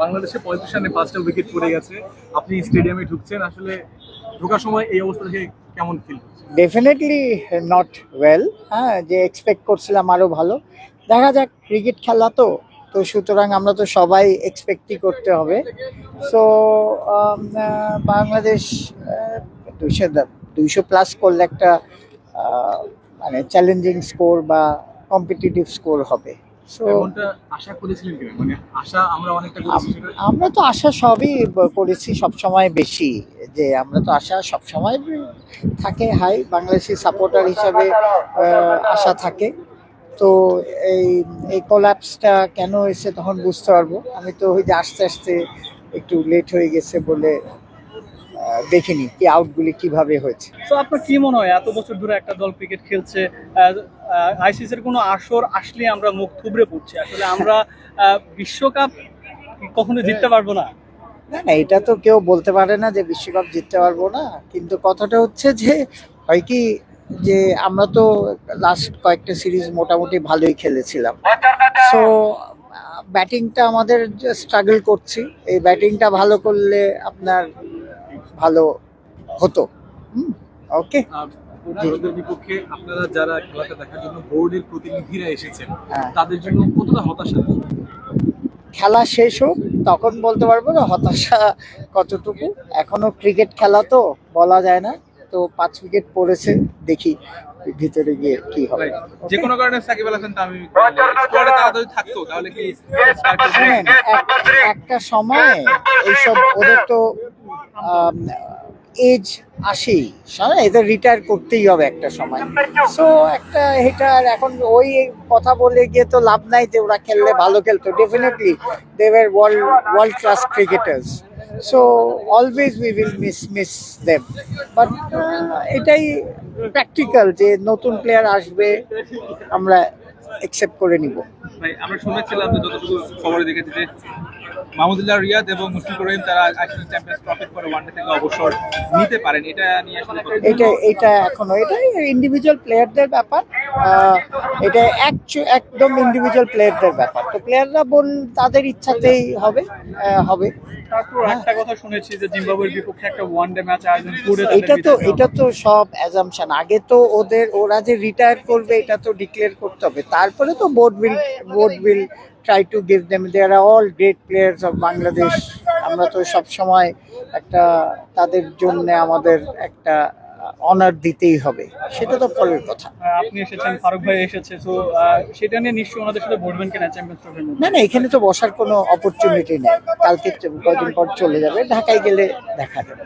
বাংলাদেশে পঁয়ত্রিশ রানে পাঁচটা উইকেট পড়ে গেছে। আপনি স্টেডিয়ামে ঢুকছেন, আসলে ঢোকার সময় এই অবস্থা থেকে কেমন ফিল ডেফিনেটলি নট ওয়েল হ্যাঁ যে এক্সপেক্ট করছিলাম আরও ভালো। দেখা যাক ক্রিকেট খেলা তো তো সুতরাং আমরা তো সবাই এক্সপেক্টই করতে হবে। সো বাংলাদেশ দুইশো দুইশো প্লাস করলে একটা মানে চ্যালেঞ্জিং স্কোর বা কম্পিটিটিভ স্কোর হবে। মানে আমরা তো আশা সবই করেছি সবসময় বেশি যে আমরা তো আশা সবসময় থাকে হাই বাংলাদেশি সাপোর্টার হিসাবে আশা থাকে। তো এই এই কোলাপসটা কেন এসে তখন বুঝতে পারব। আমি তো ওই যে আস্তে আস্তে একটু লেট হয়ে গেছে বলে দেখিনি কি আউটগুলি কীভাবে হয়েছে। তো আপনার কি মনে হয় এত বছর ধরে একটা দল ক্রিকেট খেলছে আইসিসির কোনো আসর আসলে আমরা মুখ থুবড়ে পড়ছি? আসলে আমরা বিশ্বকাপ কখনো জিততে পারব না? না না এটা তো কেউ বলতে পারে না যে বিশ্বকাপ জিততে পারব না। কিন্তু কথাটা হচ্ছে যে হয় কি যে আমরা তো লাস্ট কয়েকটা সিরিজ মোটামুটি ভালোই খেলেছিলাম। সো ব্যাটিংটা আমাদের স্ট্রাগল করছি। এই ব্যাটিংটা ভালো করলে আপনার ভালো হতো ওকে বিপক্ষে আপনারা যারা খেলাটা দেখার জন্য বোর্ডের প্রতিনিধিরা এসেছেন হ্যাঁ। তাদের জন্য কতটা হতাশা খেলা শেষ হোক তখন বলতে পারব না হতাশা কতটুকু এখনও ক্রিকেট খেলা তো বলা যায় না তো পাঁচ উইকেট পড়েছে দেখি ভিতরে গিয়ে কি হবে যে কোনো কারণে সাকিব আল হাসান আমি স্কোয়াডে তারা থাকতো তাহলে কি একটা সময় এইসব ওদের তো এজ আসেই। শোনো, এদের রিটায়ার করতেই হবে একটা সময়। সো একটা হিটার এখন ওই কথা বলে গিয়ে তো লাভ নাই যে ওরা খেললে ভালো খেলতো। Definitely they were world world class cricketers so always we will miss miss them but এটাই প্র্যাকটিক্যাল যে নতুন প্লেয়ার আসবে আমরা অ্যাকসেপ্ট করে নিব। আমরা শুনেছিলাম যে যতটুকু খবরে দেখেছি যে মাহমুদুল্লাহ রিয়াদ এবং মুশফিকুর রহিম তারা আইসিসি চ্যাম্পিয়ন্স ট্রফি করে ওয়ানডে থেকে অবসর নিতে পারেন। এটা নিয়ে আসলে এটা এটা এখনও এটা ইন্ডিভিজুয়াল প্লেয়ারদের ব্যাপার। এটা একদম ইন্ডিভিজুয়াল প্লেয়ারদের ব্যাপার। তো প্লেয়াররা বল তাদের ইচ্ছাতেই হবে হবে। তারপর একটা কথা শুনেছি যে জিম্বাবুয়ের বিপক্ষে একটা ওয়ান ম্যাচ আয়োজন করে এটা তো এটা তো সব অ্যাজামশন আগে তো ওদের ওরা যে রিটায়ার করবে এটা তো ডিক্লেয়ার করতে হবে। তারপরে তো board will board will try to give them they are all great players of Bangladesh আমরা তো সব সময় একটা তাদের জন্য আমাদের একটা অনার দিতেই হবে। সেটা তো পরের কথা। আপনি এসেছেন ফারুক ভাই এসেছে তো সেটা নিয়ে নিশ্চয়ই ওনাদের সাথে বলবেন কিনা চ্যাম্পিয়ন্স ট্রফির না না এখানে তো বসার কোনো অপরচুনিটি নেই। কালকে কদিন পর চলে যাবে ঢাকায় গেলে দেখা যাবে।